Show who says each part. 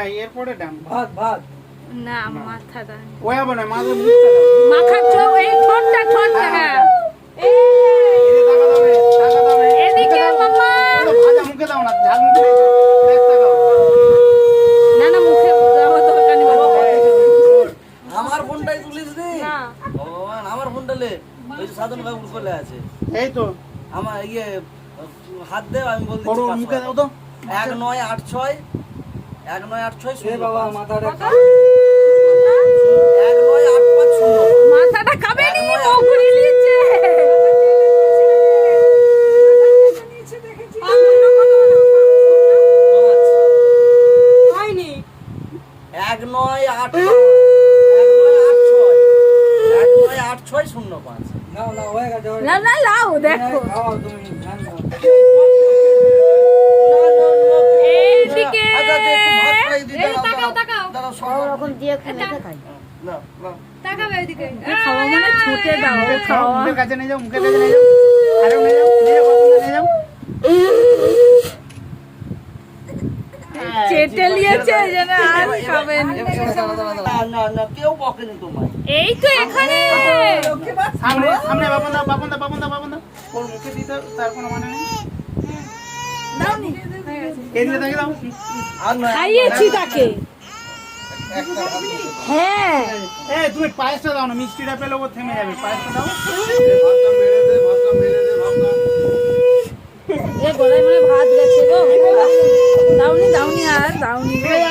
Speaker 1: ভাত ভাত
Speaker 2: না
Speaker 3: ওই মুখটা দাও
Speaker 2: মাখার এই ঠোঁটটা ঠোঁটটা হ্যাঁ।
Speaker 3: এদিকে টাকা দাও রে, টাকা দাও। রে।
Speaker 2: এদিকে মামা
Speaker 3: ভাজা মুখে দাও না ঝাল মুখে।
Speaker 2: না না মুখে
Speaker 1: আমার ফোনটাই তুলিস নি?
Speaker 2: না।
Speaker 1: ভগবান আমার ফোনটা লে। ওই সাধন বাবুর কোলে আছে।
Speaker 3: এই তো।
Speaker 1: আমার ইয়ে হাত দে আমি বল
Speaker 3: ওর মুখে দাও তো।
Speaker 1: এক নয় আট ছয় এক নয় আট ছয় শূন্য
Speaker 4: বাবা
Speaker 1: পাঁচ।
Speaker 4: মাথাটা
Speaker 1: এক নয় আট পাঁচ শূন্য
Speaker 2: মাথাটা খাবে নি ঘুরি
Speaker 5: হয়নি
Speaker 1: এক নয় আট এক নয় আট ছয় এক নয় আট ছয় শূন্য পাঁচ
Speaker 4: নাও নাও হয়ে গেছে
Speaker 2: না না লাও দেখো
Speaker 4: তুমি
Speaker 1: সব দাঁড়াও।
Speaker 6: দিয়ে মেখে খাই
Speaker 1: নাও, নাও।
Speaker 5: তাকাবে এদিকে
Speaker 2: খাওয়া মানে ছুটে দাও খাওয়া।
Speaker 3: মুখের কাছে নিয়ে যাও মুখের কাছে নিয়ে যাও। আরে নিয়ে যাও নিয়ে যাও বাবুকে নিয়ে যাও।
Speaker 2: চেটে নিয়েছে যেন আর খাবে না।
Speaker 1: এবার দাঁড়াও, দাঁড়াও, দাঁড়াও। না, না, না, কেউ বকেনি তোমায়।
Speaker 2: এই তো এখানে।
Speaker 3: সামনে সামনে বাবন দা বাবন দা বাবন দা বাবন দা। ওর মুখে দিতে তার কোনো মানে নেই। এদিকে তাকে দাও।
Speaker 2: খাইয়েছি তাকে
Speaker 1: একটা হাত দিতে দাও।
Speaker 2: হ্যাঁ।
Speaker 3: এ তুমি পায়েসটা দাও না মিষ্টিটা পেলে ও থেমে যাবে পায়েসটা দাও।
Speaker 2: এ গলায় মনে ভাত গেছে গো। দাউনি দাউনি আর
Speaker 3: এই